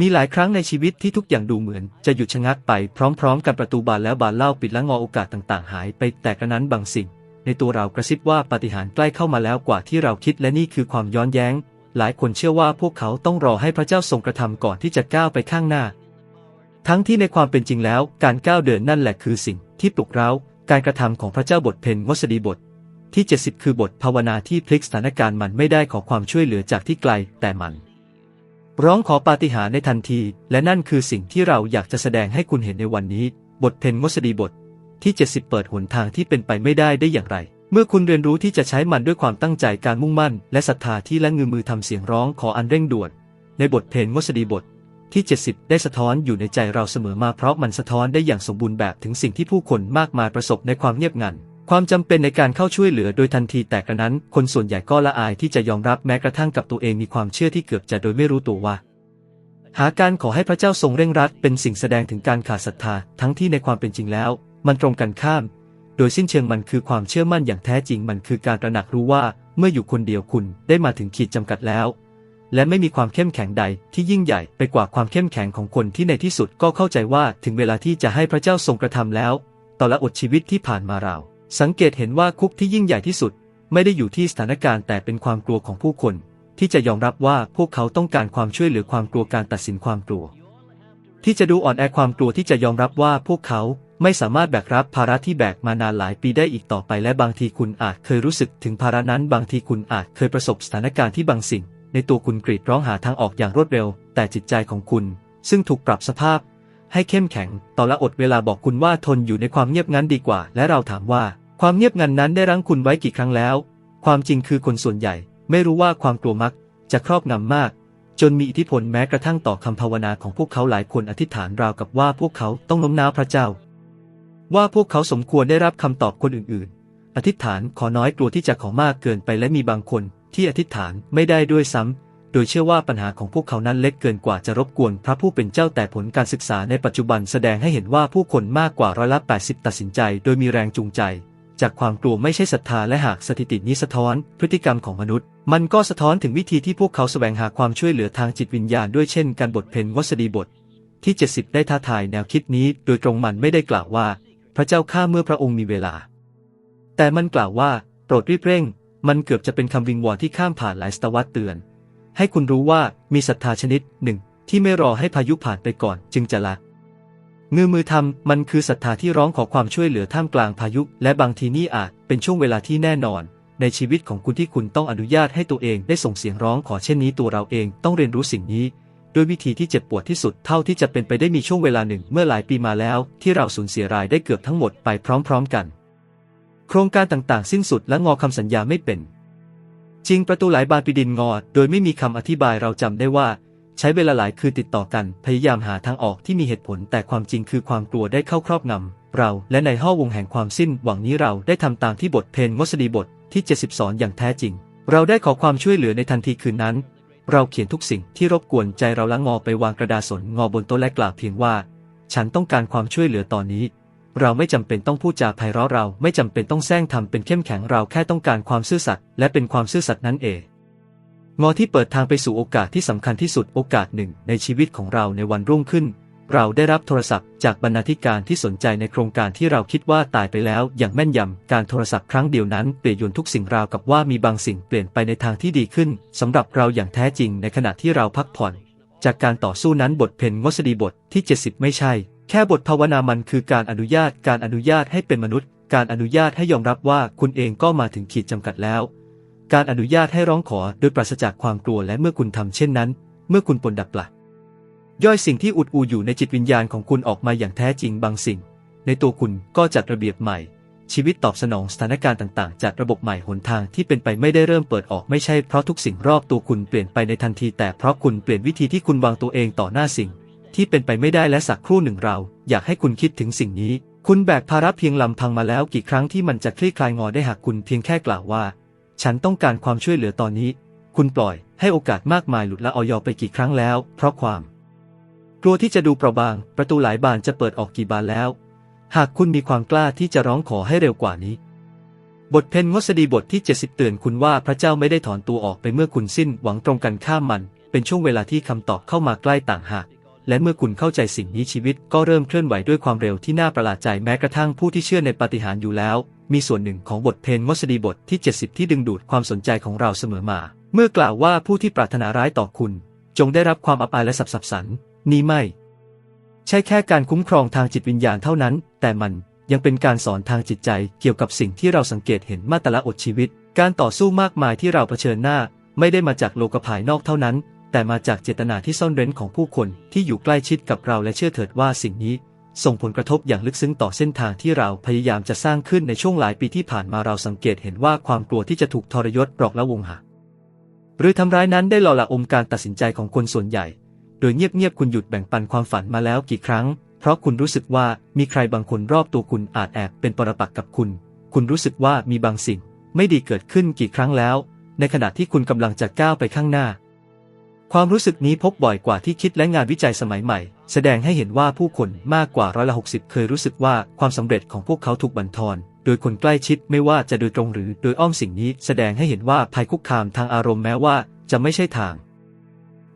มีหลายครั้งในชีวิตที่ทุกอย่างดูเหมือน จะหยุดชะงักไปพร้อมๆ กันประตูบานแล้วบานเล่าปิดและงอโอกาสต่างๆ หายไปแต่กระนั้นบางสิ่ง ในตัวเรากระซิบว่าปาฏิหาริย์ใกล้เข้ามาแล้วกว่าที่เราคิดและนี่คือความย้อนแย้ง หลายคนเชื่อว่าพวกเขาต้องรอให้พระเจ้าทรงกระทำก่อนที่จะก้าวไปข้างหน้า ทั้งที่ในความเป็นจริงแล้ว การก้าวเดินนั่นแหละคือสิ่ง ที่ปลุกเร้าการกระทำของพระเจ้าบทเพนงสดีบท ที่ 70 คือบทภาวนาที่พลิกสถานการณ์มันไม่ได้ขอความช่วยเหลือจากที่ไกลแต่มัน ร้องขอปาฏิหาริย์ในทันที และนั่นคือสิ่งที่เราอยากจะแสดงให้คุณเห็นในวันนี้ บทเพนงสดีบท ที่ 70 เปิดหนทางที่เป็นไปไม่ได้ได้อย่างไร เมื่อคุณเรียนรู้ที่จะใช้มันด้วยความตั้งใจการมุ่งมั่น และศรัทธาที่และงือมือทำเสียงร้องขออันเร่งด่วน ในบทเพนงสดีบท ที่ 70 ได้สะท้อนอยู่ในใจเราเสมอมาเพราะมันสะท้อนได้อย่างสมบูรณ์แบบถึงสิ่งที่ผู้คนมากมายประสบในความเงียบงัน ความจำเป็นในการเข้าช่วยเหลือโดยทันทีแต่กระนั้น คนส่วนใหญ่ก็ละอายที่จะยอมรับแม้กระทั่งกับตัวเองมีความเชื่อที่เกือบจะโดยไม่รู้ตัวว่า หาการขอให้พระเจ้าทรงเร่งรัดเป็นสิ่งแสดงถึงการขาดศรัทธาทั้งที่ในความเป็นจริงแล้ว มันตรงกันข้าม โดยสิ้นเชิงมันคือความเชื่อมั่นอย่างแท้จริงมันคือการตระหนักรู้ว่าเมื่ออยู่คนเดียวคุณได้มาถึงขีดจำกัดแล้ว และไม่มีความเข้มแข็งใดที่ยิ่งใหญ่ไปกว่าความเข้มแข็งของคนที่ในที่สุดก็เข้าใจว่าถึงเวลาที่จะให้พระเจ้าทรงกระทำแล้ว ต่อละอดชีวิตที่ผ่านมาเรา สังเกตเห็นว่าคุกที่ยิ่งใหญ่ที่สุด ไม่ได้อยู่ที่สถานการณ์แต่เป็นความกลัวของผู้คน ที่จะยอมรับว่าพวกเขาต้องการความช่วยเหลือความกลัวการตัดสินความกลัว ที่จะดูอ่อนแอความกลัวที่จะยอมรับว่าพวกเขาไม่สามารถแบกรับภาระที่แบกมานานหลายปีได้อีกต่อไปและบางทีคุณอาจเคยรู้สึกถึงภาระนั้นบางทีคุณอาจเคยประสบสถานการณ์ที่บางสิ่ง ในตัวคุณกรีดร้องหาทางออกอย่างรวดเร็ว แต่จิตใจของคุณ ซึ่งถูกปรับสภาพ ให้เข้มแข็งต่อละอดเวลาบอกคุณว่าทนอยู่ในความเงียบงันดีกว่า และเราถามว่า ความเงียบงันนั้นได้รั้งคุณไว้กี่ครั้งแล้ว ความจริงคือคนส่วนใหญ่ ไม่รู้ว่าความกลัวมักจะครอบงำมาก จนมีอิทธิพลแม้กระทั่งต่อคำภาวนาของพวกเขาหลายคนอธิษฐานราวกับว่าพวกเขาต้องน้มน้าวพระเจ้า ว่าพวกเขาสมควรได้รับคำตอบคนอื่นๆ อธิษฐานขอน้อยกลัวที่จะขอมากเกินไปและมีบางคนที่อธิษฐานไม่ได้ด้วยซ้ำ โดยเชื่อว่าปัญหาของพวกเขานั้นเล็กเกินกว่าจะรบกวนพระผู้เป็นเจ้าแต่ผลการศึกษาในปัจจุบันแสดงให้เห็นว่าผู้คนมากกว่าร้อยละ80 ตัดสินใจ โดยมีแรงจูงใจ จากความกลัวไม่ใช่ศรัทธาและหากสถิตินี้สะท้อน พฤติกรรมของมนุษย์ มันก็สะท้อนถึงวิธีที่พวกเขาแสวงหาความช่วยเหลือทางจิตวิญญาณด้วยเช่นการบทเพนวสดีบท ที่ 70 ได้ท้าทายแนวคิดนี้ โดยตรงมันไม่ได้กล่าวว่า พระเจ้าข้าเมื่อพระองค์มีเวลา แต่มันกล่าวว่า โปรดรีบเร่ง มันเกือบจะเป็นคำวิงวอนที่ข้ามผ่านหลายศตวรรษเตือน ให้คุณรู้ว่ามีศรัทธาชนิดหนึ่งที่ไม่รอให้พายุผ่านไปก่อน จึงจะละ งือมือทำมันคือศรัทธาที่ร้องขอความช่วยเหลือท่ามกลางพายุ และบางทีนี่อาจเป็นช่วงเวลาที่แน่นอน ในชีวิตของคุณที่คุณต้องอนุญาตให้ตัวเองได้ส่งเสียงร้องขอเช่นนี้ตัวเราเองต้องเรียนรู้สิ่งนี้ ด้วยวิธีที่เจ็บปวดที่สุดเท่าที่จะเป็นไปได้มีช่วงเวลาหนึ่งเมื่อหลายปีมาแล้ว ที่เราสูญเสียรายได้เกือบทั้งหมดไปพร้อม ๆ กัน โครงการต่างๆ สิ้นสุดและงอคำสัญญาไม่เป็น จริงประตูหลายบานปีดินงอ โดยไม่มีคำอธิบายเราจำได้ว่า ใช้เวลาหลายคืนติดต่อกัน พยายามหาทางออกที่มีเหตุผล แต่ความจริงคือความกลัวได้เข้าครอบงำเรา และในห้อวงแห่งความสิ้นหวังนี้เราได้ทำตามที่บทเพนงมสดีบทที่70สอนอย่างแท้จริง เราได้ขอความช่วยเหลือในทันทีคืนนั้น เราเขียนทุกสิ่งที่รบกวนใจเราละงอไปวางกระดาษสนงอบนโต๊ะและกล่าวเพียงว่า ฉันต้องการความช่วยเหลือตอนนี้ เราไม่จำเป็นต้องพูดจาไพเราะเราไม่จำเป็นต้องแซงทำเป็นเข้มแข็งเราแค่ต้องการความซื่อสัตย์และเป็นความซื่อสัตย์นั้นเอง งอที่เปิดทางไปสู่โอกาสที่สำคัญที่สุดโอกาสหนึ่ง ในชีวิตของเราในวันรุ่งขึ้น เราได้รับโทรศัพท์จากบรรณาธิการที่สนใจในโครงการที่เราคิดว่าตายไปแล้วอย่างแม่นยำการโทรศัพท์ครั้งเดียวนั้นเปลี่ยนยนทุกสิ่งราวกับว่ามีบางสิ่งเปลี่ยนไปในทางที่ดีขึ้นสำหรับเราอย่างแท้จริงในขณะที่เราพักผ่อน จากการต่อสู้นั้นบทเพนงสดีบทที่ 70 ไม่ใช่ แค่บทภาวนามันคือการอนุญาตการอนุญาตให้เป็นมนุษย์ การอนุญาตให้ยอมรับว่าคุณเองก็มาถึงขีดจำกัดแล้ว การอนุญาตให้ร้องขอโดยปราศจากความกลัวและเมื่อคุณทำเช่นนั้น เมื่อคุณปนดับปละย่อยสิ่งที่อุดอูอยู่ในจิตวิญญาณของคุณออกมาอย่างแท้จริงบางสิ่ง ในตัวคุณก็จัดระเบียบใหม่ ชีวิตตอบสนองสถานการณ์ต่างๆจัดระบบใหม่หนทางที่เป็นไปไม่ได้เริ่มเปิดออกไม่ใช่เพราะทุกสิ่งรอบตัวคุณเปลี่ยนไปในทันที แต่เพราะคุณเปลี่ยนวิธีที่คุณวางตัวเองต่อหน้าสิ่ง ที่เป็นไปไม่ได้และสักครู่หนึ่งเรา อยากให้คุณคิดถึงสิ่งนี้ คุณแบกภาระเพียงลำพังมาแล้วกี่ครั้งที่มันจะคลี่คลายงอได้หากคุณเพียงแค่กล่าวว่า ฉันต้องการความช่วยเหลือตอนนี้ คุณปล่อยให้โอกาสมากมายหลุดละออยอไปกี่ครั้งแล้ว เพราะความ กลัวที่จะดูเปราะบาง ประตูหลายบานจะเปิดออกกี่บานแล้ว หากคุณมีความกล้าที่จะร้องขอให้เร็วกว่านี้ บทเพนงสดีบทที่ 70 เตือนคุณว่าพระเจ้าไม่ได้ถอนตัวออกไปเมื่อคุณสิ้นหวังตรงกันข้ามมัน เป็นช่วงเวลาที่คำตอบเข้ามาใกล้ต่างหาก และเมื่อคุณเข้าใจสิ่งนี้ชีวิตก็เริ่มเคลื่อนไหวด้วยความเร็วที่น่าประหลาดใจแม้กระทั่งผู้ที่เชื่อในปาฏิหาริย์อยู่แล้ว มีส่วนหนึ่งของบทเพลงงสดีบทที่ 70 ที่ดึงดูดความสนใจของเราเสมอมา เมื่อกล่าวว่าผู้ที่ปรารถนาร้ายต่อคุณ จงได้รับความอับอายและสับสับสัน นี้ไม่ ใช่แค่การคุ้มครองทางจิตวิญญาณเท่านั้น แต่มันยังเป็นการสอนทางจิตใจเกี่ยวกับสิ่งที่เราสังเกตเห็นมาตละอดชีวิต การต่อสู้มากมายที่เราเผชิญหน้า ไม่ได้มาจากโลกภายนอกเท่านั้น แต่มาจากเจตนาที่ซ่อนเร้นของผู้คนที่อยู่ใกล้ชิดกับเราและเชื่อเถิดว่าสิ่งนี้ ส่งผลกระทบอย่างลึกซึ้งต่อเส้นทางที่เราพยายามจะสร้างขึ้นในช่วงหลายปีที่ผ่านมาเราสังเกตเห็นว่าความกลัวที่จะถูกทรยศปลอกและวงหักหรือทำร้ายนั้นได้หล่อละอมการตัดสินใจของคนส่วนใหญ่ โดยเงียบๆคุณหยุดแบ่งปันความฝันมาแล้วกี่ครั้ง เพราะคุณรู้สึกว่ามีใครบางคนรอบตัวคุณอาจแอบเป็นปรปักษ์กับคุณ คุณรู้สึกว่ามีบางสิ่ง ไม่ดีเกิดขึ้นกี่ครั้งแล้ว ในขณะที่คุณกำลังจะก้าวไปข้างหน้า ความรู้สึกนี้พบบ่อยกว่าที่คิดและงานวิจัยสมัยใหม่ แสดงให้เห็นว่าผู้คนมากกว่าร้อยละหกสิบเคยรู้สึกว่าความสำเร็จของพวกเขาถูกบั่นทอน โดยคนใกล้ชิดไม่ว่าจะโดยตรงหรือโดยอ้อมสิ่งนี้ แสดงให้เห็นว่าภัยคุกคามทางอารมณ์แม้ว่าจะไม่ใช่ทาง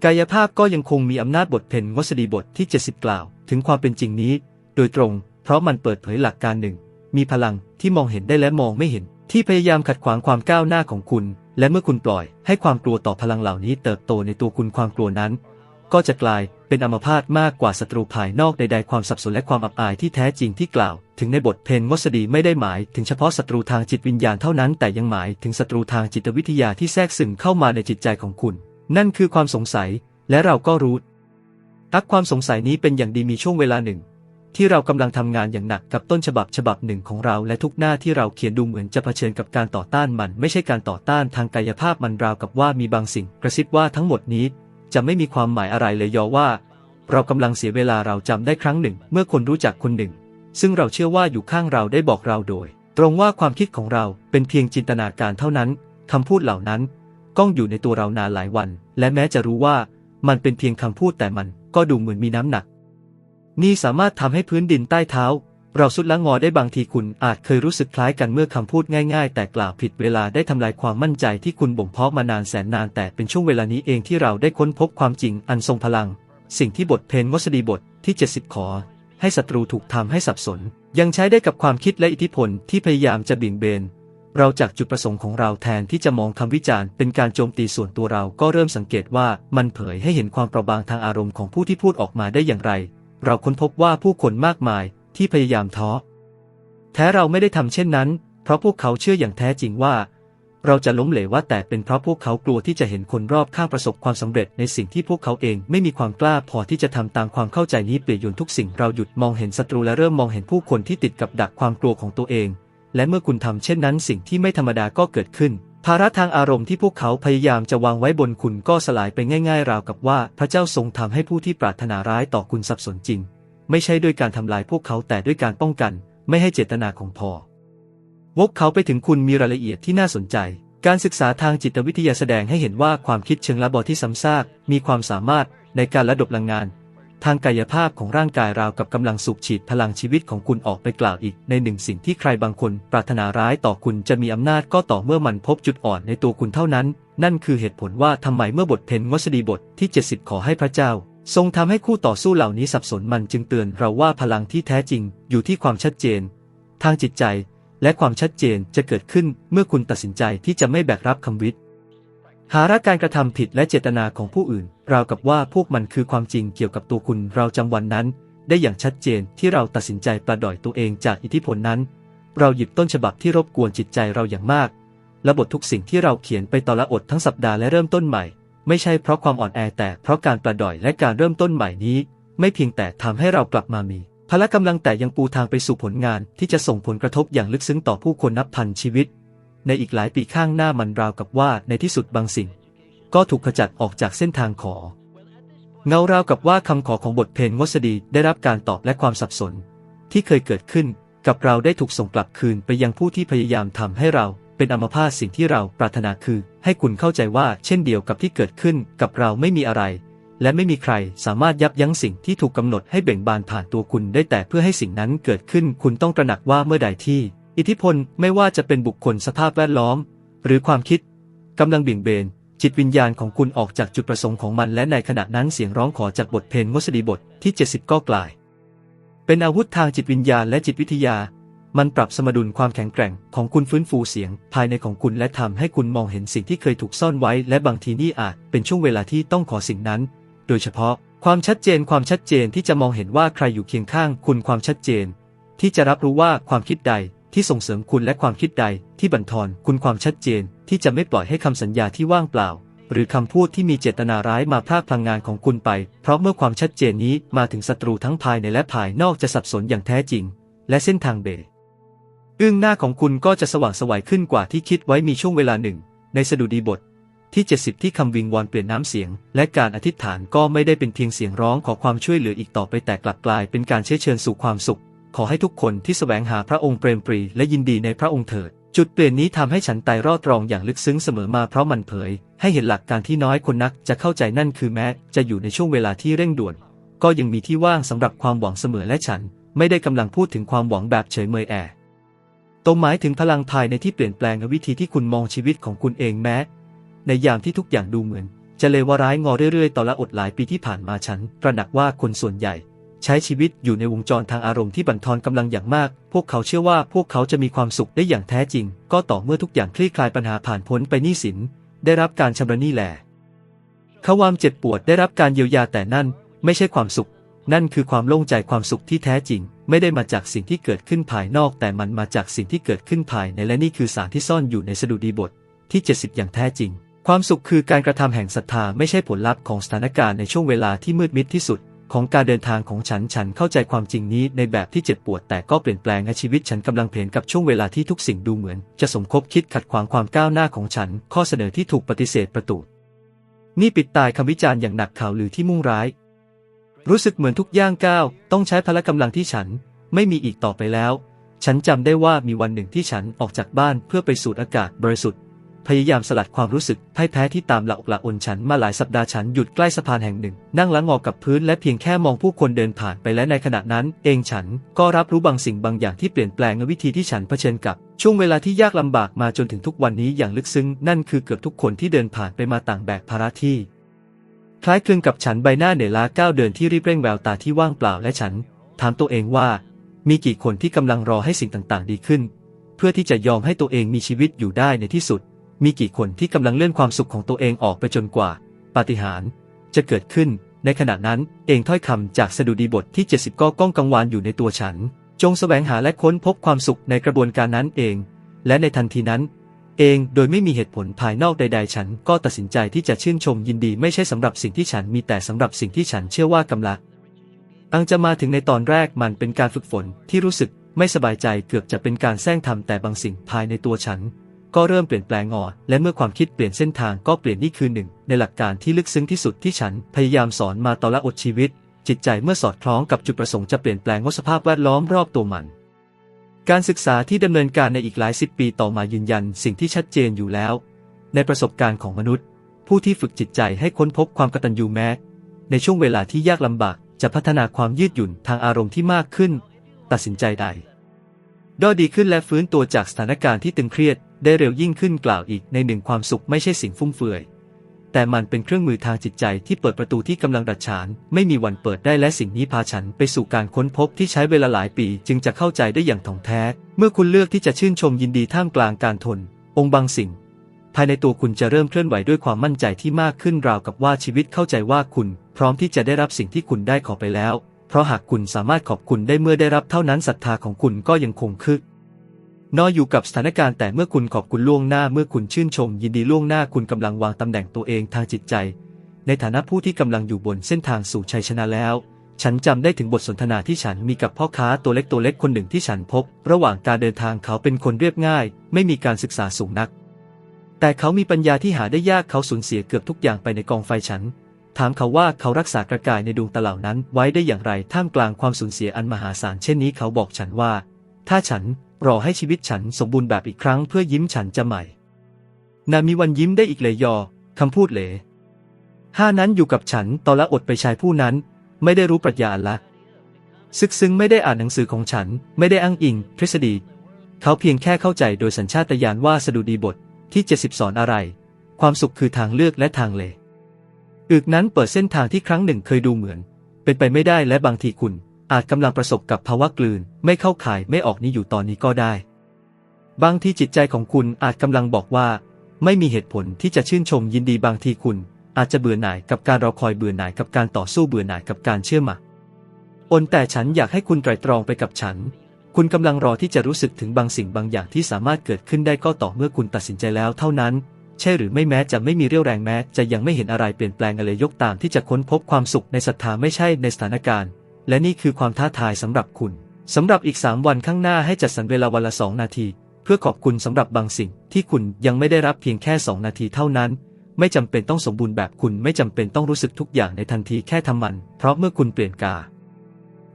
กายภาพก็ยังคงมีอำนาจบทเพนวสดีบทที่ 70 กล่าว ถึงความเป็นจริงนี้ โดยตรง เพราะมันเปิดเผยหลักการหนึ่ง มีพลังที่มองเห็นได้และมองไม่เห็น ที่พยายามขัดขวางความก้าวหน้าของคุณ และเมื่อคุณปล่อย ให้ความกลัวต่อพลังเหล่านี้เติบโตในตัวคุณความกลัวนั้น ก็จะกลายเป็นอัมพาตมากกว่าศัตรูภายนอกใดๆความสับสนและความอับอายที่แท้จริงที่กล่าว ถึงในบทเพนวสดีไม่ได้หมาย ถึงเฉพาะศัตรูทางจิตวิญญาณเท่านั้น แต่ยังหมายถึงศัตรูทางจิตวิทยาที่แทรกซึมเข้ามาในจิตใจของคุณ นั่นคือความสงสัย และเราก็รู้ทักความสงสัยนี้เป็นอย่างดีมีช่วงเวลาหนึ่ง ที่เรากำลังทำงานอย่างหนักกับต้นฉบับฉบับหนึ่งของเราและทุกหน้าที่เราเขียนดูเหมือนจะเผชิญกับการต่อต้านมัน ไม่ใช่การต่อต้านทางกายภาพมันราวกับว่ามีบางสิ่ง กระซิบว่าทั้งหมดนี้ จะไม่มีความหมายอะไรเลยยอว่า เรากำลังเสียเวลาเราจำได้ครั้งหนึ่ง เมื่อคนรู้จักคนหนึ่ง ซึ่งเราเชื่อว่าอยู่ข้างเราได้บอกเราโดย ตรงว่าความคิดของเราเป็นเพียงจินตนาการเท่านั้นคำพูดเหล่านั้นก้องอยู่ในตัวเรานานหลายวัน และแม้จะรู้ว่ามันเป็นเพียงคำพูดแต่มันก็ดูเหมือนมีน้ำหนัก นี่สามารถทำให้พื้นดินใต้เท้า เราสุดละงอได้บางทีคุณอาจเคยรู้สึกคล้ายกันเมื่อคำพูดง่ายๆ แต่กล่าวผิดเวลาได้ทำลายความมั่นใจที่คุณบ่มเพาะมานานแสนนานแต่เป็นช่วงเวลานี้เองที่เราได้ค้นพบความจริงอันทรงพลัง สิ่งที่บทเพลงวสดีบทที่ 70 ขอ ให้ศัตรูถูกทำให้สับสน ยังใช้ได้กับความคิดและอิทธิพลที่พยายามจะบี่งเบนเราจากจุดประสงค์ของเราแทนที่จะมองคำวิจารณ์เป็นการโจมตีส่วนตัวเราก็เริ่มสังเกตว่ามันเผยให้เห็นความเปราะบางทางอารมณ์ของผู้ที่พูดออกมาได้อย่างไร เราค้นพบว่าผู้คนมากมายที่พยายามท้อ แท้เราไม่ได้ทำเช่นนั้น เพราะพวกเขาเชื่ออย่างแท้จริงว่า เราจะล้มเหลวว่าแต่เป็นเพราะพวกเขากลัวที่จะเห็นคนรอบข้างประสบความสำเร็จในสิ่งที่พวกเขาเองไม่มีความกล้าพอที่จะทำตามความเข้าใจนี้เปลี่ยนยนทุกสิ่งเราหยุดมองเห็นศัตรูและเริ่มมองเห็นผู้คนที่ติดกับดักความกลัวของตัวเอง และเมื่อคุณทำเช่นนั้นสิ่งที่ไม่ธรรมดาก็เกิดขึ้น ภาระทางอารมณ์ที่พวกเขาพยายามจะวางไว้บนคุณก็สลายไปง่าย ๆ ราวกับว่าพระเจ้าทรงทำให้ผู้ที่ปรารถนาร้ายต่อคุณสับสนจริง ไม่ใช่ด้วยการทำลายพวกเขาแต่ด้วยการป้องกัน ไม่ให้เจตนาของพอวกเขาไปถึงคุณมีรายละเอียดที่น่าสนใจ การศึกษาทางจิตวิทยาแสดงให้เห็นว่าความคิดเชิงละบอที่ซ้ำซากมีความสามารถในการระดบพลังงาน ทางกายภาพของร่างกายราวกับกำลังสูบฉีดพลังชีวิตของคุณออกไปกล่าวอีก ในหนึ่งสิ่งที่ใครบางคนปรารถนาร้ายต่อคุณจะมีอำนาจก็ต่อเมื่อมันพบจุดอ่อนในตัวคุณเท่านั้น นั่นคือเหตุผลว่าทำไมเมื่อบทเพนวสดีบทที่ 70 ขอให้พระเจ้า ทรงทำให้คู่ต่อสู้เหล่านี้สับสนมันจึงเตือนเราว่าพลังที่แท้จริงอยู่ที่ความชัดเจน ทางจิตใจ และความชัดเจนจะเกิดขึ้นเมื่อคุณตัดสินใจที่จะไม่แบกรับคำวิทย์ หาระการกระทำผิดและเจตนาของผู้อื่น ราวกับว่าพวกมันคือความจริงเกี่ยวกับตัวคุณเราจำวันนั้น ได้อย่างชัดเจนที่เราตัดสินใจปลดอยตัวเองจากอิทธิพลนั้น เราหยิบต้นฉบับที่รบกวนจิตใจเราอย่างมาก และบททุกสิ่งที่เราเขียนไปตอละอดทั้งสัปดาห์และเริ่มต้นใหม่ ไม่ใช่เพราะความอ่อนแอแต่เพราะการปลดอยและการเริ่มต้นใหม่นี้ ไม่เพียงแต่ทำให้เรากลับมามีพละกำลังแต่ยังปูทางไปสู่ผลงานที่จะส่งผลกระทบอย่างลึกซึ้งต่อผู้คนนับพันชีวิต ในอีกหลายปีข้างหน้ามันราวกับว่าในที่สุดบางสิ่ง ก็ถูกขจัดออกจากเส้นทางขอ เงาราวกับว่าคำขอของบทเพลงวสดีได้รับการตอบและความสับสน ที่เคยเกิดขึ้นกับเราได้ถูกส่งกลับคืนไปยังผู้ที่พยายามทำให้เราเป็นอัมพาตสิ่งที่เราปรารถนาคือ ให้คุณเข้าใจว่าเช่นเดียวกับที่เกิดขึ้นกับเราไม่มีอะไร และไม่มีใครสามารถยับยั้งสิ่งที่ถูกกำหนดให้เบ่งบานผ่านตัวคุณได้แต่เพื่อให้สิ่งนั้นเกิดขึ้นคุณต้องตระหนักว่าเมื่อใดที่ อิทธิพลไม่ว่าจะเป็นบุคคลสภาพแวดล้อม หรือความคิดกำลังเบี่ยงเบน จิตวิญญาณของคุณออกจากจุดประสงค์ของมันและในขณะนั้นเสียงร้องขอจากบทเพลงงสดีบทที่ 70 ก็กลาย เป็นอาวุธทางจิตวิญญาณและจิตวิทยา มันปรับสมดุลความแข็งแกร่งของคุณฟื้นฟูเสียง ภายในของคุณและทำให้คุณมองเห็นสิ่งที่เคยถูกซ่อนไว้ และบางทีนี่อาจเป็นช่วงเวลาที่ต้องขอสิ่งนั้น โดยเฉพาะความชัดเจนความชัดเจนที่จะมองเห็นว่าใครอยู่เคียงข้างคุณความชัดเจน ที่จะรับรู้ว่าความคิดใด ที่ส่งเสริมคุณและความคิดใดที่บั่นทอนคุณความชัดเจน ที่จะไม่ปล่อยให้คำสัญญาที่ว่างเปล่า หรือคำพูดที่มีเจตนาร้ายมาพรากพลังงานของคุณไป เพราะเมื่อความชัดเจนนี้มาถึงศัตรูทั้งภายในและภายนอกจะสับสนอย่างแท้จริง และเส้นทางเบอึ้งหน้าของคุณก็จะสว่างสวัยขึ้นกว่าที่คิดไว้มีช่วงเวลาหนึ่ง ในสดุดีบท ที่ 70 ที่คำวิงวอนเปลี่ยนน้ำเสียง และการอธิษฐานก็ไม่ได้เป็นเพียงเสียงร้องขอความช่วยเหลืออีกต่อไปแต่กลับกลายเป็นการเชื้อเชิญสู่ความสุข ขอให้ทุกคนที่แสวงหาพระองค์เปรมปรีและยินดีในพระองค์เถิด จุดเปลี่ยนนี้ทำให้ฉันไต่รอดรองอย่างลึกซึ้งเสมอมาเพราะมันเผย ให้เห็นหลักการที่น้อยคนนักจะเข้าใจนั่นคือแม้ จะอยู่ในช่วงเวลาที่เร่งด่วน ก็ยังมีที่ว่างสำหรับความหวังเสมอและฉัน ไม่ได้กำลังพูดถึงความหวังแบบเฉยเมยแอตรงหมายถึงพลังภายในที่เปลี่ยนแปลงวิธีที่คุณมองชีวิตของคุณเองแม้ ในยามที่ทุกอย่างดูเหมือน จะเลวร้ายงอเรื่อยๆต่อละอดหลายปีที่ผ่านมาฉันตระหนักว่าคนส่วนใหญ่ ใช้ชีวิตอยู่ในวงจรทางอารมณ์ที่บั่นทอนกำลังอย่างมาก พวกเขาเชื่อว่าพวกเขาจะมีความสุขได้อย่างแท้จริง ก็ต่อเมื่อทุกอย่างคลี่คลายปัญหาผ่านพ้นไปหนี้สิน ได้รับการชำระหนี้แหล่ความเจ็บปวดได้รับการเยียวยาแต่นั่น ไม่ใช่ความสุข นั่นคือความโล่งใจความสุขที่แท้จริง ไม่ได้มาจากสิ่งที่เกิดขึ้นภายนอก แต่มันมาจากสิ่งที่เกิดขึ้นภายในและนี่คือสารที่ซ่อนอยู่ในสดุดีบท ที่ 70 อย่างแท้จริง ความสุขคือการกระทำแห่งศรัทธาไม่ใช่ผลลัพธ์ของสถานการณ์ในช่วงเวลาที่มืดมิดที่สุด ของการเดินทางของฉันฉันเข้าใจความจริงนี้ในแบบที่เจ็บปวด แต่ก็เปลี่ยนแปลงในชีวิตฉันกำลังเปลี่ยนกับช่วงเวลาที่ทุกสิ่งดูเหมือน จะสมคบคิดขัดขวางความก้าวหน้าของฉัน ข้อเสนอที่ถูกปฏิเสธประตูนี่ปิดตายคำวิจารณ์อย่างหนักข่าวลือที่มุ่งร้าย รู้สึกเหมือนทุกย่างก้าวต้องใช้พละกำลังที่ฉันไม่มีอีกต่อไปแล้ว ฉันจำได้ว่ามีวันหนึ่งที่ฉันออกจากบ้านเพื่อไปสูดอากาศบริสุทธิ์ พยายามสลัดความรู้สึกพ่ายแพ้ที่ตามหลักหละอนฉันมาหลายสัปดาห์ฉันหยุดใกล้สะพานแห่งหนึ่ง นั่งละงอกับพื้นและเพียงแค่มองผู้คนเดินผ่านไปและในขณะนั้น เองฉันก็รับรู้บางสิ่งบางอย่างที่เปลี่ยนแปลงในวิธีที่ฉันเผชิญกับช่วงเวลาที่ยากลำบากมาจนถึงทุกวันนี้อย่างลึกซึ้งนั่นคือเกือบทุกคนที่เดินผ่านไปมาต่างแบกภาระที่ คล้ายคลึงกับฉันใบหน้าเหนื่อยล้าก้าวเดินที่รีบเร่งแววตาที่ว่างเปล่าและฉัน ถามตัวเองว่า มีกี่คนที่กำลังรอให้สิ่งต่างๆ ดีขึ้น เพื่อที่จะยอมให้ตัวเองมีชีวิตอยู่ได้ในที่สุด มีกี่คนที่กำลังเลื่อนความสุขของตัวเองออกไปจนกว่า ปาฏิหาริย์จะเกิดขึ้น ในขณะนั้นเองถ้อยคำจากสดุดีบทที่ 70 ก็ก้องกังวานอยู่ในตัวฉัน จงแสวงหาและค้นพบความสุขในกระบวนการนั้นเอง และในทันทีนั้น เองโดยไม่มีเหตุผลภายนอกใด ๆ ฉันก็ตัดสินใจที่จะชื่นชมยินดีไม่ใช่สำหรับสิ่งที่ฉันมีแต่สำหรับสิ่งที่ฉันเชื่อว่ากำลังอังจะมาถึงในตอนแรกมันเป็นการฝึกฝนที่รู้สึกไม่สบายใจเกือบจะเป็นการแซงทำแต่บางสิ่งภายในตัวฉัน ก็เริ่มเปลี่ยนแปลงงอและเมื่อความคิดเปลี่ยนเส้นทางก็เปลี่ยนนี่คือหนึ่ง ในหลักการที่ลึกซึ้งที่สุดที่ฉันพยายามสอนมาตลอดชีวิต จิตใจเมื่อสอดคล้องกับจุดประสงค์จะเปลี่ยนแปลงสภาพแวดล้อมรอบตัวมัน การศึกษาที่ดำเนินการในอีกหลายสิบปีต่อมายืนยันสิ่งที่ชัดเจนอยู่แล้ว ในประสบการณ์ของมนุษย์ ผู้ที่ฝึกจิตใจให้ค้นพบความกตัญญูแม้ ในช่วงเวลาที่ยากลำบากจะพัฒนาความยืดหยุ่นทางอารมณ์ที่มากขึ้น ตัดสินใจใดด้อดีขึ้นและฟื้นตัวจากสถานการณ์ที่ตึงเครียด ได้เร็วยิ่งขึ้นกล่าวอีกในหนึ่งความสุขไม่ใช่สิ่งฟุ่มเฟือย แต่มันเป็นเครื่องมือทางจิตใจที่เปิดประตูที่กำลังดัดฉาน ไม่มีวันเปิดได้และสิ่งนี้พาฉันไปสู่การค้นพบที่ใช้เวลาหลายปีจึงจะเข้าใจได้อย่างถ่องแท้ เมื่อคุณเลือกที่จะชื่นชมยินดีท่ามกลางการทน องค์บางสิ่ง ภายในตัวคุณจะเริ่มเคลื่อนไหวด้วยความมั่นใจที่มากขึ้นราวกับว่าชีวิตเข้าใจว่าคุณ พร้อมที่จะได้รับสิ่งที่คุณได้ขอไปแล้ว เพราะหากคุณสามารถขอบคุณได้เมื่อได้รับเท่านั้นศรัทธาของคุณก็ยังคงคึก นออยู่กับสถานการณ์แต่เมื่อคุณขอบคุณล่วงหน้าเมื่อคุณชื่นชม ยินดีล่วงหน้าคุณกำลังวางตำแหน่งตัวเองทางจิตใจ ในฐานะผู้ที่กำลังอยู่บนเส้นทางสู่ชัยชนะแล้ว ฉันจำได้ถึงบทสนทนาที่ฉันมีกับพ่อค้าตัวเล็กตัวเล็กคนหนึ่งที่ฉันพบ ระหว่างการเดินทางเขาเป็นคนเรียบง่าย ไม่มีการศึกษาสูงนัก แต่เขามีปัญญาที่หาได้ยากเขาสูญเสียเกือบทุกอย่างไปในกองไฟฉัน ถามเขาว่าเขารักษากระกายในดวงตะเหล่านั้นไว้ได้อย่างไรท่ามกลางความสูญเสียอันมหาศาลเช่นนี้เขาบอกฉันว่า ถ้าฉันรอให้ชีวิตฉันสมบูรณ์แบบอีกครั้งเพื่อยิ้มฉันจะใหม่ นามีวันยิ้มได้อีกเลยยอคำพูดเหลห้านั้นอยู่กับฉันตอนละอดไปชายผู้นั้น ไม่ได้รู้ปรัชญาละซึกซึ้งไม่ได้อ่านหนังสือของฉัน ไม่ได้อ้างอิง ทฤษฎี เขาเพียงแค่เข้าใจโดยสัญชาตญาณว่าสดุดีบทที่ 70 สอนอะไร ความสุขคือทางเลือกและทางเล อึกนั้นเปิดเส้นทางที่ครั้งหนึ่งเคยดูเหมือน เป็นไปไม่ได้และบางทีคุณ อาจกำลังประสบกับภาวะกลืน ไม่เข้าข่ายไม่ออกนี้อยู่ตอนนี้ก็ได้ บางทีจิตใจของคุณอาจกำลังบอกว่า ไม่มีเหตุผลที่จะชื่นชมยินดีบางทีคุณ อาจจะเบื่อหน่ายกับการรอคอยเบื่อหน่ายกับการต่อสู้เบื่อหน่ายกับการเชื่อมั่นอนแต่ฉันอยากให้คุณไตรตรองไปกับฉัน คุณกำลังรอที่จะรู้สึกถึงบางสิ่งบางอย่างที่สามารถเกิดขึ้นได้ก็ต่อเมื่อคุณตัดสินใจแล้วเท่านั้นใช่หรือไม่แม้จะไม่มีเรี่ยวแรงแม้ จะยังไม่เห็นอะไรเปลี่ยนแปลงอะไรยกตามที่จะค้นพบความสุขในศรัทธาไม่ใช่ในสถานการณ์ และนี่คือความท้าทายสำหรับคุณสำหรับอีก 3 วันข้างหน้าให้จัดสรรเวลาวันละสองนาที เพื่อขอบคุณสำหรับบางสิ่งที่คุณยังไม่ได้รับเพียงแค่ 2 นาทีเท่านั้น ไม่จำเป็นต้องสมบูรณ์แบบคุณไม่จำเป็นต้องรู้สึกทุกอย่างในทันทีแค่ทำมัน เพราะเมื่อคุณเปลี่ยนกา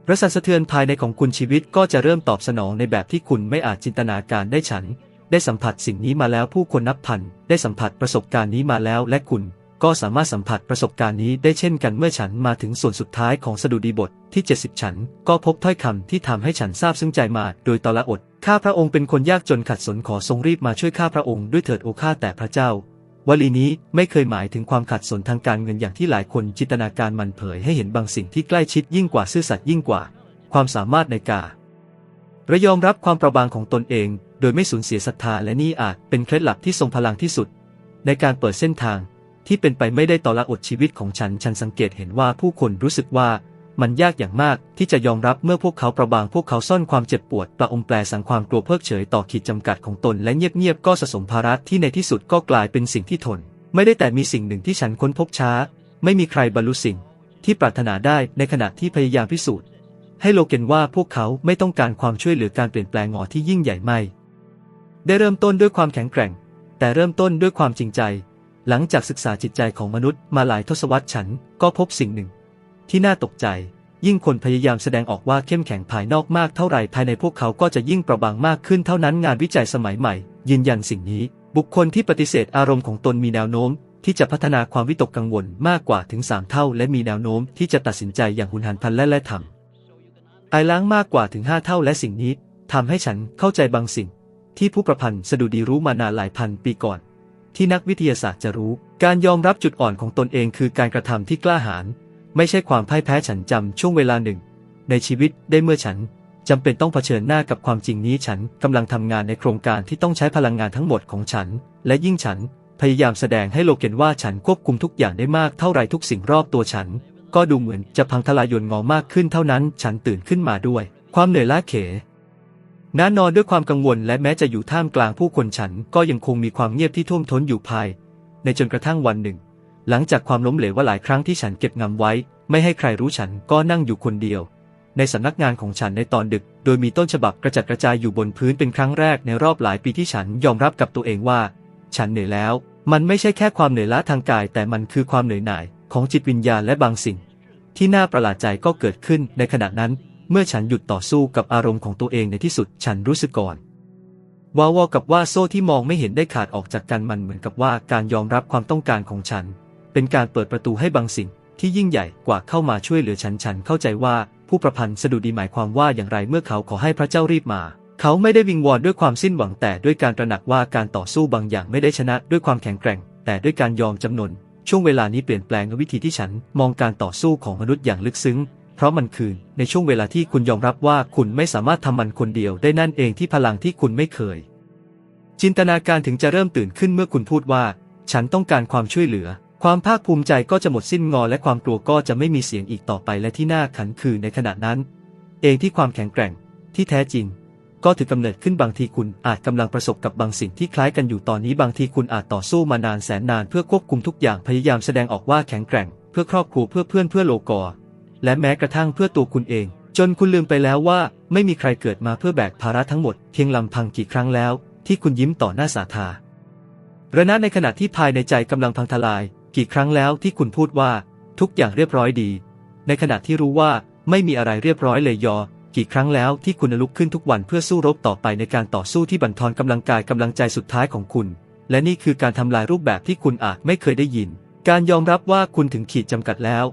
ประสาทสะเทือนภายในของคุณชีวิตก็จะเริ่มตอบสนองในแบบที่คุณไม่อาจจินตนาการได้ฉัน ได้สัมผัสสิ่งนี้มาแล้วผู้คนนับพันได้สัมผัสประสบการณ์นี้มาแล้วและคุณ ก็สามารถสัมผัสประสบการณ์นี้ได้เช่นกันเมื่อฉันมาถึงส่วนสุดท้ายของสดุดีบทที่ 70 ฉัน ก็พบถ้อยคำที่ทำให้ฉันซาบซึ้งใจมาโดยตละอด ข้าพระองค์เป็นคนยากจนขัดสนขอทรงรีบมาช่วยข้าพระองค์ด้วยเถิดโอข้าแต่พระเจ้าวลีนี้ไม่เคยหมายถึงความขัดสนทางการเงินอย่างที่หลายคนจินตนาการมันเผยให้เห็นบางสิ่งที่ใกล้ชิดยิ่งกว่าซื่อสัตย์ยิ่งกว่า ความสามารถในการระยอมรับความประบางของตนเอง โดยไม่สูญเสียศรัทธาและนี่อาจเป็นเคล็ดลับที่ทรงพลังที่สุด ในการเปิดเส้นทาง ที่เป็นไปไม่ได้ต่อละอดชีวิตของฉัน ฉันสังเกตเห็นว่าผู้คนรู้สึกว่ามันยากอย่างมากที่จะยอมรับเมื่อพวกเขาประบางพวกเขาซ่อนความเจ็บปวดประอมแปลสังความกลัวเพิกเฉยต่อขีดจำกัดของตนและเงียบๆก็สะสมภาระที่ในที่สุดก็กลายเป็นสิ่งที่ทน ไม่ได้แต่มีสิ่งหนึ่งที่ฉันค้นพบช้า ไม่มีใครบรรลุสิ่ง ที่ปรารถนาได้ในขณะที่พยายามพิสูจน์ ให้โลเห็นว่าพวกเขาไม่ต้องการความช่วยเหลือการเปลี่ยนแปลงหงอที่ยิ่งใหญ่ไม่ ได้เริ่มต้นด้วยความแข็งแกร่ง แต่เริ่มต้นด้วยความจริงใจ หลังจากศึกษาจิตใจของมนุษย์มาหลายทศวรรษฉันก็พบสิ่งหนึ่ง ที่น่าตกใจ ยิ่งคนพยายามแสดงออกว่าเข้มแข็งภายนอกมากเท่าไหร่ภายในพวกเขาก็จะยิ่งเปราะบางมากขึ้นเท่านั้นงานวิจัยสมัยใหม่ ยืนยันสิ่งนี้ บุคคลที่ปฏิเสธอารมณ์ของตนมีแนวโน้ม ที่จะพัฒนาความวิตกกังวลมากกว่าถึง3เท่า และมีแนวโน้มที่จะตัดสินใจอย่างหุนหันพลันและและทำอายล้างมากกว่าถึง5เท่าและสิ่งนี้ทำให้ฉันเข้าใจบางสิ่ง ที่ผู้ประพันธ์สดุดีรู้มานานหลายพันปีก่อน ที่นักวิทยาศาสตร์จะรู้ การยอมรับจุดอ่อนของตนเองคือการกระทำที่กล้าหาญไม่ใช่ความพ่ายแพ้ฉันจำช่วงเวลาหนึ่ง ในชีวิตได้เมื่อฉันจำเป็นต้องเผชิญหน้ากับความจริงนี้ฉันกำลังทำงานในโครงการที่ต้องใช้พลังงานทั้งหมดของฉัน และยิ่งฉันพยายามแสดงให้โลกเห็นว่าฉันควบคุมทุกอย่างได้มากเท่าไรทุกสิ่งรอบตัวฉัน ก็ดูเหมือนจะพังทลายยนงอมากขึ้นเท่านั้น ฉันตื่นขึ้นมาด้วย ความเหนื่อยล้าเข น้านอนด้วยความกังวลและแม้จะอยู่ท่ามกลางผู้คนฉันก็ยังคงมีความเงียบที่ท่วมท้นอยู่ภาย ในจนกระทั่งวันหนึ่ง หลังจากความล้มเหลวว่าหลายครั้งที่ฉันเก็บงำไว้ ไม่ให้ใครรู้ฉันก็นั่งอยู่คนเดียว ในสำนักงานของฉันในตอนดึก โดยมีต้นฉบับกระจัดกระจายอยู่บนพื้นเป็นครั้งแรกในรอบหลายปีที่ฉันยอมรับกับตัวเองว่า ฉันเหนื่อยแล้ว มันไม่ใช่แค่ความเหนื่อยล้าทางกาย แต่มันคือความเหนื่อยหน่าย ของจิตวิญญาณและบางสิ่ง ที่น่าประหลาดใจก็เกิดขึ้นในขณะนั้น เมื่อฉันหยุดต่อสู้กับอารมณ์ของตัวเองในที่สุดฉันรู้สึกก่อนวาวอกับว่าโซ่ที่มองไม่เห็นได้ขาดออกจากกันมันเหมือนกับว่าการยอมรับความต้องการของฉัน เป็นการเปิดประตูให้บางสิ่งที่ยิ่งใหญ่กว่าเข้ามาช่วยเหลือฉันฉันเข้าใจว่าผู้ประพันธ์สดุดีหมายความว่าอย่างไรเมื่อเขาขอให้พระเจ้ารีบมา เขาไม่ได้วิงวอนด้วยความสิ้นหวังแต่ด้วยการตระหนักว่าการต่อสู้บางอย่างไม่ได้ชนะด้วยความแข็งแกร่ง แต่ด้วยการยอมจำนนช่วงเวลานี้เปลี่ยนแปลงวิธีที่ฉันมองการต่อสู้ของมนุษย์อย่างลึกซึ้ง ราะมันคือในช่วงเวลาที่คุณยอมรับว่าคุณไม่สามารถทำมันคนเดียวได้นั่นเองที่พลังที่คุณไม่เคย จินตนาการถึงจะเริ่มตื่นขึ้นเมื่อคุณพูดว่า ฉันต้องการความช่วยเหลือ ความภาคภูมิใจก็จะหมดสิ้นงอและความกลัวก็จะไม่มีเสียงอีกต่อไปและที่น่าขันคือในขณะนั้น เองที่ความแข็งแกร่งที่แท้จริง ก็ถือกำเนิดขึ้นบางทีคุณอาจกำลังประสบกับบางสิ่งที่คล้ายกันอยู่ตอนนี้บางทีคุณอาจต่อสู้มานานแสนนานเพื่อควบคุมทุกอย่างพยายามแสดงออกว่าแข็งแกร่ง เพื่อครอบครัวเพื่อเพื่อนเพื่อโลกอ และแม้กระทั่งเพื่อตัวคุณเอง จนคุณลืมไปแล้วว่า ไม่มีใครเกิดมาเพื่อแบกภาระทั้งหมดเพียงลำพังกี่ครั้งแล้ว ที่คุณยิ้มต่อหน้าสาธาระนาในขณะที่ภายในใจกำลังพังทลาย กี่ครั้งแล้วที่คุณพูดว่า ทุกอย่างเรียบร้อยดี ในขณะที่รู้ว่าไม่มีอะไรเรียบร้อยเลยยอ กี่ครั้งแล้วที่คุณลุกขึ้นทุกวันเพื่อสู้รบต่อไปในการต่อสู้ที่บั่นทอนกำลังกายกำลังใจสุดท้ายของคุณ และนี่คือการทำลายรูปแบบที่คุณอาจไม่เคยได้ยิน การยอมรับว่าคุณถึงขีดจำกัดแล้ว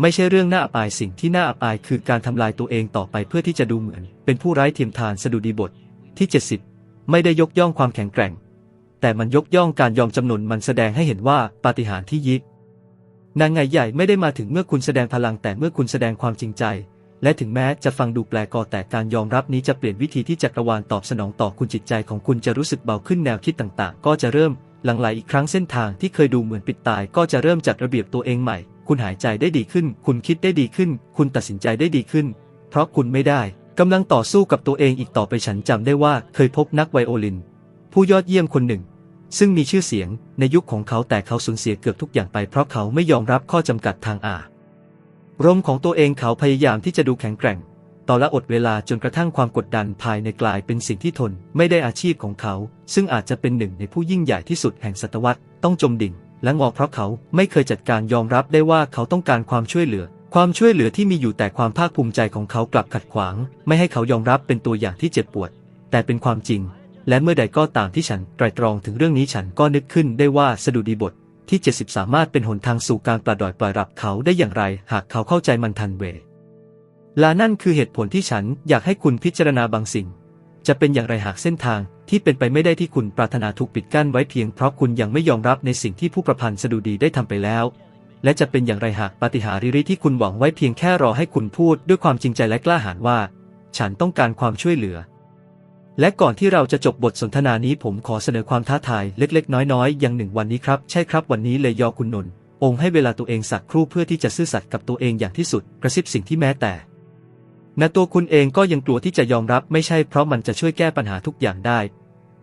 ไม่ใช่เรื่องน่าอับอายสิ่งที่น่าอับอายคือการทำลายตัวเองต่อไปเพื่อที่จะดูเหมือน เป็นผู้ไร้เทียมทานสดุดีบทที่ 70 ไม่ได้ยกย่องความแข็งแกร่ง แต่มันยกย่องการยอมจำนนมันแสดงให้เห็นว่าปาฏิหาริย์ที่ยิบนางไงใหญ่ไม่ได้มาถึงเมื่อคุณแสดงพลังแต่เมื่อคุณแสดงความจริงใจ และถึงแม้จะฟังดูแปลกอแต่การยอมรับนี้จะเปลี่ยนวิธีที่จักรวาลตอบสนองต่อคุณจิตใจของคุณจะรู้สึกเบาขึ้นแนวคิดต่างๆ ก็จะเริ่มหลั่งไหลอีกครั้งเส้นทางที่เคยดูเหมือนปิดตาย ก็จะเริ่มจัดระเบียบตัวเองใหม่ คุณหายใจได้ดีขึ้น คุณคิดได้ดีขึ้น คุณตัดสินใจได้ดีขึ้น เพราะคุณไม่ได้กำลังต่อสู้กับตัวเองอีกต่อไปฉันจำได้ว่าเคยพบนักไวโอลิน ผู้ยอดเยี่ยมคนหนึ่ง ซึ่งมีชื่อเสียงในยุคของเขาแต่เขาสูญเสียเกือบทุกอย่างไปเพราะเขาไม่ยอมรับข้อจำกัดทางอารมของตัวเองเขาพยายามที่จะดูแข็งแกร่ง ต่อละอดเวลาจนกระทั่งความกดดันภายในกลายเป็นสิ่งที่ทน ไม่ได้อาชีพของเขา ซึ่งอาจจะเป็นหนึ่งในผู้ยิ่งใหญ่ที่สุดแห่งศตวรรษต้องจมดิ่ง และงอเพราะเขาไม่เคยจัดการยอมรับได้ว่าเขาต้องการความช่วยเหลือ ความช่วยเหลือที่มีอยู่แต่ความภาคภูมิใจของเขากลับขัดขวาง ไม่ให้เขายอมรับเป็นตัวอย่างที่เจ็บปวด แต่เป็นความจริง และเมื่อใดก็ตามที่ฉันไตรตรองถึงเรื่องนี้ฉันก็นึกขึ้นได้ว่าสดุดีบทที่ 70 สามารถเป็นหนทางสู่การปลดปล่อยปล่อยรับเขาได้อย่างไร หากเขาเข้าใจมันทันเวลานั่นคือเหตุผลที่ฉันอยากให้คุณพิจารณาบางสิ่ง จะเป็นอย่างไรหากเส้นทางที่เป็นไปไม่ได้ที่คุณปรารถนาถูกปิดกั้นไว้เพียงเพราะคุณยังไม่ยอมรับในสิ่งที่ผู้ประพันธ์สดุดีได้ทำไปแล้ว และจะเป็นอย่างไรหากปาฏิหาริย์ที่คุณหวังไว้เพียงแค่รอให้คุณพูดด้วยความจริงใจและกล้าหาญว่า ฉันต้องการความช่วยเหลือ และก่อนที่เราจะจบบทสนทนานี้ผมขอเสนอความท้าทายเล็ก ๆ น้อยๆอย่างหนึ่งวันนี้ครับใช่ครับวันนี้เลยยอคุณนนท์องค์ให้เวลาตัวเองสักครู่เพื่อที่จะซื่อสัตย์กับตัวเองอย่างที่สุดกระซิบสิ่งที่แม้แต่ ณตัวคุณเองก็ยังกลัวที่จะยอมรับไม่ใช่เพราะมันจะช่วยแก้ปัญหาทุกอย่างได้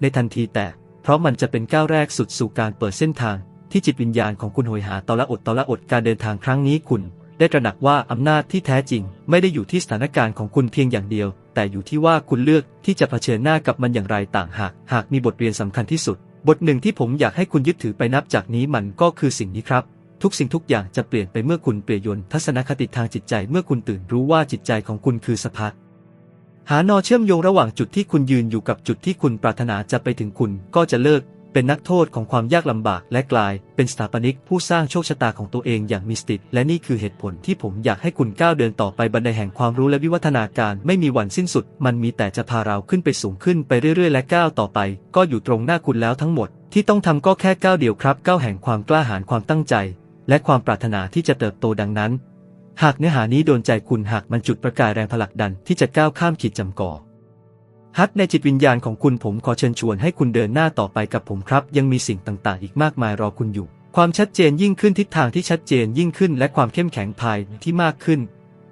ในทันทีแต่ เพราะมันจะเป็นก้าวแรกสุดสู่การเปิดเส้นทาง ที่จิตวิญญาณของคุณโหยหาตอละอดตอละอดการเดินทางครั้งนี้คุณ ได้ตระหนักว่าอำนาจที่แท้จริง ไม่ได้อยู่ที่สถานการณ์ของคุณเพียงอย่างเดียว แต่อยู่ที่ว่าคุณเลือกที่จะเผชิญหน้ากับมันอย่างไรต่างหาก หากมีบทเรียนสำคัญที่สุด บทหนึ่งที่ผมอยากให้คุณยึดถือไปนับจากนี้มันก็คือสิ่งนี้ครับ ทุกสิ่งทุกอย่างจะเปลี่ยนไปเมื่อคุณเปลี่ยนยนทัศนคติทางจิตใจเมื่อคุณตื่นรู้ว่าจิตใจของคุณคือสภาหานอเชื่อมโยงระหว่างจุดที่คุณยืนอยู่กับจุดที่คุณปรารถนาจะไปถึงคุณก็จะเลิกเป็นนักโทษของความยากลำบากและกลาย เป็นสถาปนิกผู้สร้างโชคชะตาของตัวเองอย่างมิสติและนี่คือเหตุผลที่ผมอยากให้คุณก้าวเดินต่อไปบันไดแห่งความรู้และวิวัฒนาการไม่มีวันสิ้นสุด มันมีแต่จะพาเราขึ้นไปสูงขึ้นไปเรื่อยๆ และก้าวต่อไป ก็อยู่ตรงหน้าคุณแล้วทั้งหมด ที่ต้องทำก็แค่ก้าวเดียวครับก้าวแห่งความกล้าหาญความตั้งใจ และความปรารถนาที่จะเติบโตดังนั้น หากเนื้อหานี้โดนใจคุณหากมันจุดประกายแรงผลักดันที่จะก้าวข้ามขีดจำก่อฮัทในจิตวิญญาณของคุณผมขอเชิญชวนให้คุณเดินหน้าต่อไปกับผมครับ ยังมีสิ่งต่างๆ อีกมากมายรอคุณอยู่ ความชัดเจนยิ่งขึ้นทิศทางที่ชัดเจนยิ่งขึ้น และความเข้มแข็งภายที่มากขึ้น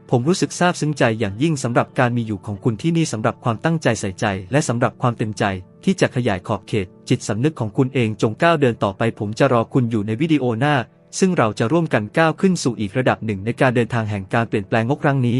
ผมรู้สึกซาบซึ้งใจอย่างยิ่งสำหรับการมีอยู่ของคุณที่นี่สำหรับความตั้งใจใส่ใจ และสำหรับความเต็มใจ ที่จะขยายขอบเขต จิตสำนึกของคุณเองจงก้าวเดินต่อไป ผมจะรอคุณอยู่ในวิดีโอหน้า ซึ่งเราจะร่วมกันก้าวขึ้นสู่อีกระดับหนึ่งในการเดินทางแห่งการเปลี่ยนแปลงงกครั้งนี้